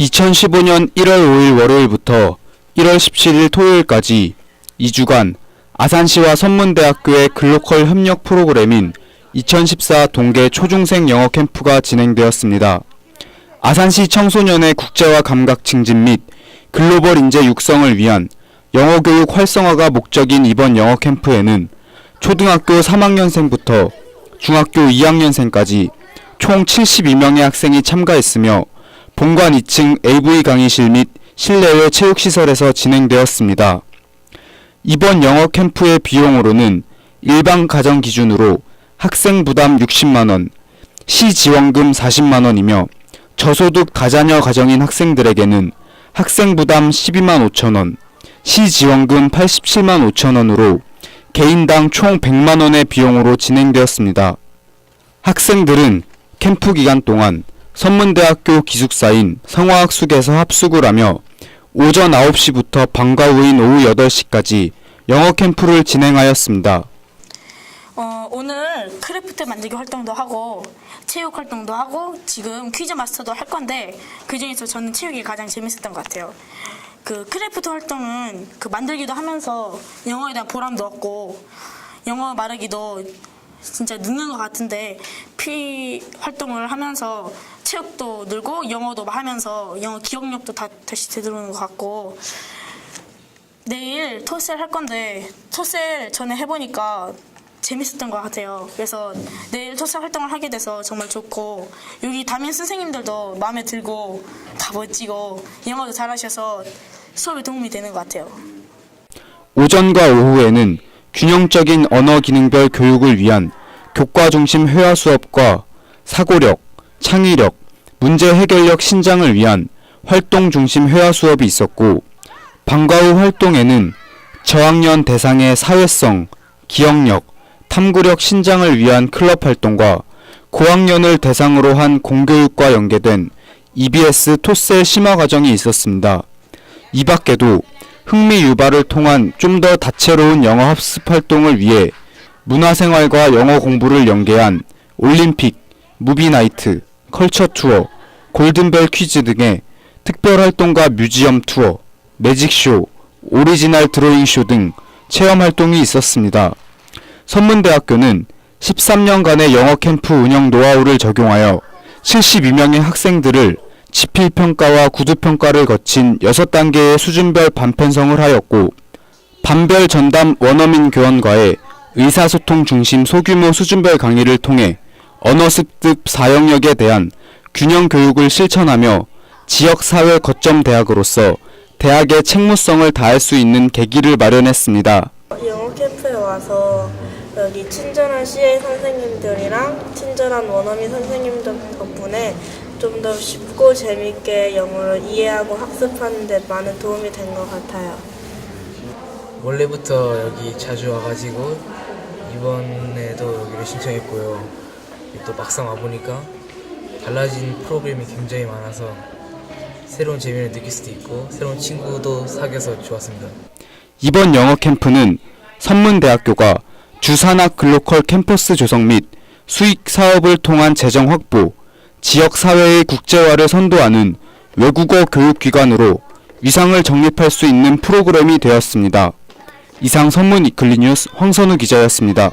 2015년 1월 5일 월요일부터 1월 17일 토요일까지 2주간 아산시와 선문대학교의 글로컬 협력 프로그램인 2014 동계 초중생 영어 캠프가 진행되었습니다. 아산시 청소년의 국제화 감각 증진 및 글로벌 인재 육성을 위한 영어 교육 활성화가 목적인 이번 영어 캠프에는 초등학교 3학년생부터 중학교 2학년생까지 총 72명의 학생이 참가했으며 본관 2층 AV 강의실 및 실내외 체육시설에서 진행되었습니다. 이번 영어 캠프의 비용으로는 일반 가정 기준으로 학생 부담 60만원, 시 지원금 40만원이며 저소득 다자녀 가정인 학생들에게는 학생 부담 12만 5천원, 시 지원금 87만 5천원으로 개인당 총 100만 원의 비용으로 진행되었습니다. 학생들은 캠프 기간 동안 선문대학교 기숙사인 성화학숙에서 합숙을 하며 오전 9시부터 방과 후인 오후 8시까지 영어 캠프를 진행하였습니다. 어, 오늘 크래프트 만들기 활동도 하고 체육 활동도 하고 지금 퀴즈 마스터도 할 건데 그 중에서 저는 체육이 가장 재밌었던 것 같아요. 그 크래프트 활동은 그 만들기도 하면서 영어에 대한 보람도 얻고 영어 말하기도 진짜 늦는 것 같은데 피 활동을 하면서 체육도 늘고 영어도 하면서 영어 기억력도 다 다시 되돌아오는 것 같고 내일 토셀 할 건데 토셀 전에 해보니까 재밌었던 것 같아요. 그래서 내일 토셀 활동을 하게 돼서 정말 좋고 여기 담임 선생님들도 마음에 들고 다 멋지고 영어도 잘하셔서 수업에 도움이 되는 것 같아요. 오전과 오후에는 균형적인 언어 기능별 교육을 위한 교과 중심 회화 수업과 사고력, 창의력, 문제 해결력 신장을 위한 활동 중심 회화 수업이 있었고 방과 후 활동에는 저학년 대상의 사회성, 기억력, 탐구력 신장을 위한 클럽 활동과 고학년을 대상으로 한 공교육과 연계된 EBS 토셀 심화 과정이 있었습니다. 이 밖에도 흥미 유발을 통한 좀 더 다채로운 영어 학습 활동을 위해 문화생활과 영어 공부를 연계한 올림픽, 무비나이트, 컬처 투어, 골든벨 퀴즈 등의 특별 활동과 뮤지엄 투어, 매직쇼, 오리지널 드로잉 쇼 등 체험 활동이 있었습니다. 선문대학교는 13년간의 영어 캠프 운영 노하우를 적용하여 72명의 학생들을 지필평가와 구두평가를 거친 6단계의 수준별 반편성을 하였고 반별 전담 원어민 교원과의 의사소통 중심 소규모 수준별 강의를 통해 언어 습득 사용력에 대한 균형 교육을 실천하며 지역 사회 거점 대학으로서 대학의 책무성을 다할 수 있는 계기를 마련했습니다. 영어 캠프에 와서 여기 친절한 CA 선생님들이랑 친절한 원어민 선생님들 덕분에 좀 더 쉽고 재밌게 영어를 이해하고 학습하는 데 많은 도움이 된 것 같아요. 원래부터 여기 자주 와가지고 이번에도 여기를 신청했고요. 또 막상 와보니까 달라진 프로그램이 굉장히 많아서 새로운 재미를 느낄 수도 있고 새로운 친구도 사귀어서 좋았습니다. 이번 영어 캠프는 선문대학교가 주산학 글로컬 캠퍼스 조성 및 수익 사업을 통한 재정 확보, 지역 사회의 국제화를 선도하는 외국어 교육기관으로 위상을 정립할 수 있는 프로그램이 되었습니다. 이상 선문 이클리 뉴스 황선우 기자였습니다.